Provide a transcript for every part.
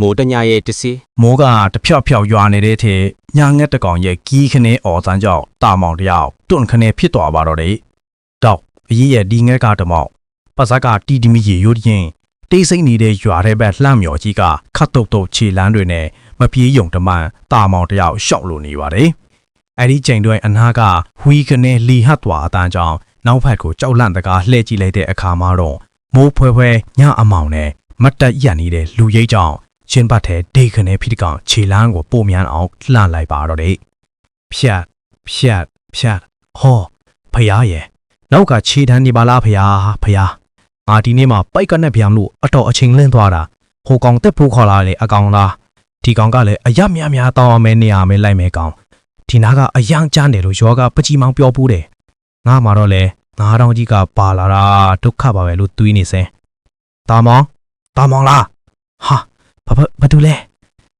မိုးတညာရဲ့တစီမိုးကတဖြောက်ဖြောက်ရွာနေတဲ့ထဲညာငက်တကောင်ရဲ့ကီးခနဲအော်တန်းကြောင့်တာမောင်တယောက်တွန့်ခနဲဖြစ်သွားပါတော့တယ်။တောက်အကြီးရဲ့ဒီငက်ကတမောက်ပါဇက်ကတီတီမီရေရိုးရင်တိတ်ဆိတ်နေတဲ့ရွာထဲဘက်လှမ်းမြော်ကြီးကခတ်တုတ်တုတ်ခြေလန်းတွေနဲ့မပြေးယုံတမန်တာမောင်တယောက်ရှောက်လို့နေပါတယ်။အဲဒီချိန်တွင်အနာကဝီခနဲလီဟတ်သွားအတန်းကြောင့်နောက်ဖက်ကိုကြောက်လန့်တကားလှည့်ကြည့်လိုက်တဲ့အခါမှာတော့မိုးဖွဲဖွဲညအမောင်နဲ့မတ်တက်ရနေတဲ့လူရိတ်ကြောင့် ရှင်းပတ်တဲ့ဒေခနဲ့ဖိတကောင်ခြေလန်းကိုပို့မြန်အောင်လှန်လိုက်ပါတော့တယ်။ဖြတ်ဖြတ်ဖြတ်ဟောဖယားရဲ့နောက်ကခြေတန်းနေပါလားဖယားဖယားငါဒီနေ့မှပိုက်ကနဲ့ဗျမ်းလို့အတော်အချိန်လင်းသွားတာဟိုကောင်တက်ဖို့ခေါ်လာလေအကောင်လားဒီကောင်ကလည်းအရမြများတောင်းအောင်မဲနေရမဲလိုက်မဲကောင်ဒီနာကအယံကျန်းတယ်လို့ယောဂပကြီးမောင်ပြောပူးတယ်ငါမှတော့လေငါးတောင်ကြီးကပါလာတာဒုက္ခပါပဲလို့တွေးနေစဲတာမောင်တာမောင်လားဟာ ဘာဘာဘာတူလဲ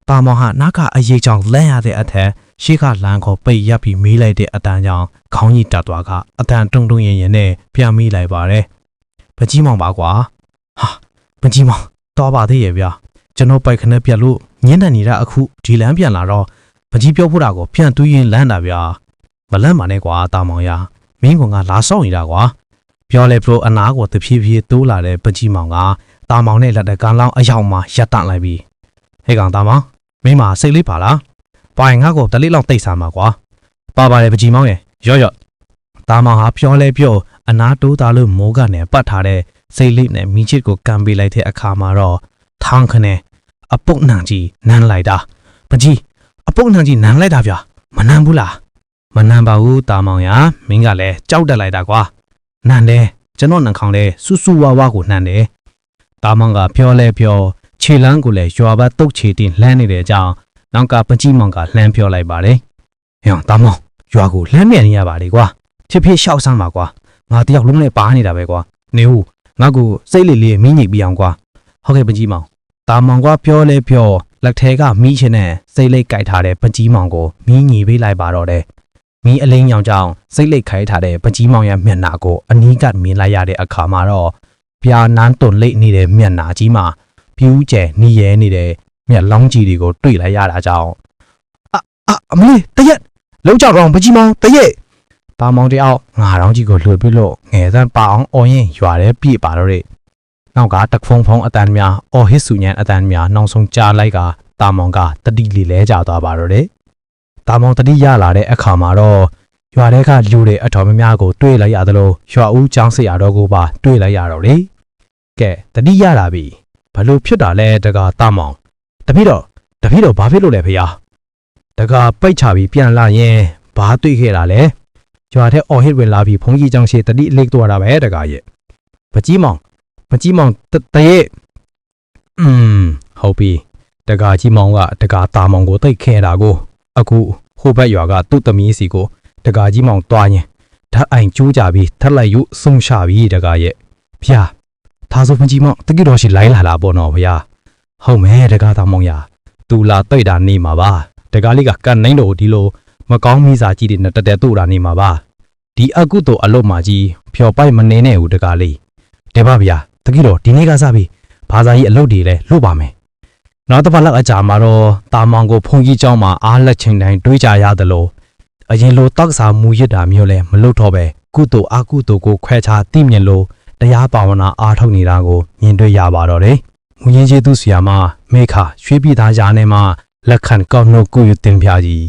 တာမောင်ဟာနားကအရေးကြောင့်လန့်ရတဲ့အထက်ရှေ့ကလမ်းကိုပိတ်ရပ်ပြီးမေးလိုက်တဲ့အတန်းကြောင့်ခေါင်းကြီးတက်သွားကအတန်တုံတုံရင်ရင်နဲ့ပြန်မေးလိုက်ပါတယ်။ပကြီးမောင်ပါကွာ။ဟာပကြီးမောင်တော့ပါသေးရဲ့ဗျာ။ကျွန်တော်ပိုက်ခနဲ့ပြက်လို့ညင်းတယ်နေတာအခုဒီလမ်းပြန်လာတော့ပကြီးပြောဖို့တာကိုပြန်တွေးရင်လန့်တာဗျာ။မလန့်ပါနဲ့ကွာတာမောင်ရမင်းကငါလာဆောင်နေတာကွာ။ပြောလေပရိုအနာကိုတဖြည်းဖြည်းတိုးလာတဲ့ပကြီးမောင်က တာမောင်နဲ့လက်တကန်လောင်းအယောင်မှာရပ်တန့်လိုက်ပြီဟဲ့ကောင်တာမောင်မင်းမစိတ်လေးပါလားပိုင်ငါ့ကိုတလေးလောက်တိတ်ဆာမှာကွာပါပါတယ်ပကြီးမောင်ရဲ့ရော့ရော့တာမောင်ဟာပြောလဲပြောအနာတိုးသားလို့မိုးကနေပတ်ထားတဲ့စိတ်လေးနဲ့မိချစ်ကိုကန်ပေးလိုက်တဲ့အခါမှာတော့ထောင်းခနဲ့အပုတ်နှံကြီးနမ်းလိုက်တာပကြီးအပုတ်နှံကြီးနမ်းလိုက်တာဗျမနမ်းဘူးလားမနမ်းပါဘူးတာမောင်ရမင်းကလည်းကြောက်တက်လိုက်တာကွာနမ်းတယ်ကျွန်တော်နှံခေါင်လဲဆူဆူဝါဝါကိုနှမ်းတယ် တာမောင်ကပြောလဲပြောခြေလန်းကိုလည်းရွာဘတ်တုတ်ချေတင်လှမ်းနေတဲ့အကြောင်းနောက်ကပကြီးမောင်ကလှမ်းပြောလိုက်ပါတယ်။ဟေ့တာမောင်ရွာကိုလှမ်းမြန်နေရပါလေကွာ။ဖြစ်ဖြစ်ရှောက်ဆမ်းပါကွာ။ငါတယောက်လုံးနဲ့ပါနေတာပဲကွာ။နေဦးငါ့ကိုစိတ်လေးလေးမင်းညိတ်ပြအောင်ကွာ။ဟုတ်ကဲ့ပကြီးမောင်။တာမောင်ကပြောလဲပြောလက်ထဲကမီးချင်းနဲ့စိတ်လိတ်ကြိုက်ထားတဲ့ပကြီးမောင်ကိုမီးညိပေးလိုက်ပါတော့တယ်။မီးအလင်းရောင်ကြောင့်စိတ်လိတ်ခိုင်းထားတဲ့ပကြီးမောင်ရဲ့မျက်နှာကိုအနီးကပ်မြင်လိုက်ရတဲ့အခါမှာတော့ ပြာနန်းတွန်လိတ်နေတဲ့မျက်နှာကြီးမှာပြူးကျဲနီးရဲနေတဲ့မျက်လုံးကြီးတွေကိုတွေ့လိုက်ရတာကြောင့်အအအမလေးတရက်လုံးကြောက်တော့ပကြီးမောင်တရက်ပါမောင်တယောက်ငါတောင်ကြီးကိုလှုပ်ပြီးလို့ငယ်စမ်းပါအောင်အော်ရင်ရွာတဲ့ပြည့်ပါတော့တဲ့နောက်ကတဖုံဖုံအတန်များအော်ဟစ်ဆူညံအတန်များနောက်ဆုံးကြားလိုက်ကတာမောင်ကတတိလီလဲကြသွားပါတော့တဲ့တာမောင်တတိရလာတဲ့အခါမှာတော့ ရွာထဲကလူတွေအတော်များများကိုတွေ့လိုက်ရသလိုရွာဦးចောင်းစရာတော်ကိုပါတွေ့လိုက်ရတော့လေ ကဲတတိရလာပြီဘလို့ဖြစ်တာလဲတကားတမောင်တပိတော့တပိတော့ဘာဖြစ်လို့လဲဖေယားတကားပိတ်ချပြီးပြန်လာရင်ဘာတွေ့ခဲ့တာလဲကျွာတဲ့အော်ဟစ်ဝင်လာပြီးဖုန်ကြီးကြောင့်ရှေ့တတိအလိတ်သွားတာပဲတကားရဲ့ပကြီးမောင်ပကြီးမောင်တတရဲ့อืมဟုတ်ပြီတကားကြီးမောင်ကတကားတာမောင်ကိုတိတ်ခဲတာကိုအခုဟိုဘက်ရွာကသူ့သမီးစီကို တကားကြီးမောင်တွားရင်ဓာတ်အိမ်ကျိုးကြပြီးထက်လိုက်ရုဆုံးရှာပြီးတကားရဲ့ဖျား ဒါဆိုဖန်ကြီးမောင်တကိတော်ရှိလိုင်းလာလာပေါ့နော်ဗျာဟုတ်မဲတကားသားမောင်ရသူလာတိတ်တာနေမှာပါတကားလေးကကန်နိုင်တော့ဒီလိုမကောင်းမိစာကြီးတွေနဲ့တက်တက်တို့တာနေမှာပါဒီအကုသို့အလုတ်မာကြီးဖြော်ပိုက်မနေနဲ့ဦးတကားလေးတဲပါဗျာတကိတော်ဒီနေ့ကစပြီးဘာသာကြီးအလုတ်တွေလဲလို့ပါမယ်နောက်တစ်ပတ်လောက်အကြာမှာတော့တာမောင်ကိုဖုန်ကြီးเจ้าမှာအားလက်ချိန်တိုင်းတွေးကြရတယ်လို့ အရင်လိုတောက်စာမူရစ်တာမျိုးလဲမလုပ်တော့ပဲကုသိုလ်အကုသိုလ်ကိုခွဲခြားသိမြင်လို့တရားပါဝနာအားထုတ်နေတာကိုမြင်တွေ့ရပါတော့တယ်။မူရင်းကျေးသူဆီယာမမေခရွှေပြည်သားရာနဲ့မှလက်ခံကောက်နှုတ်ကုယူတင်ပြကြီး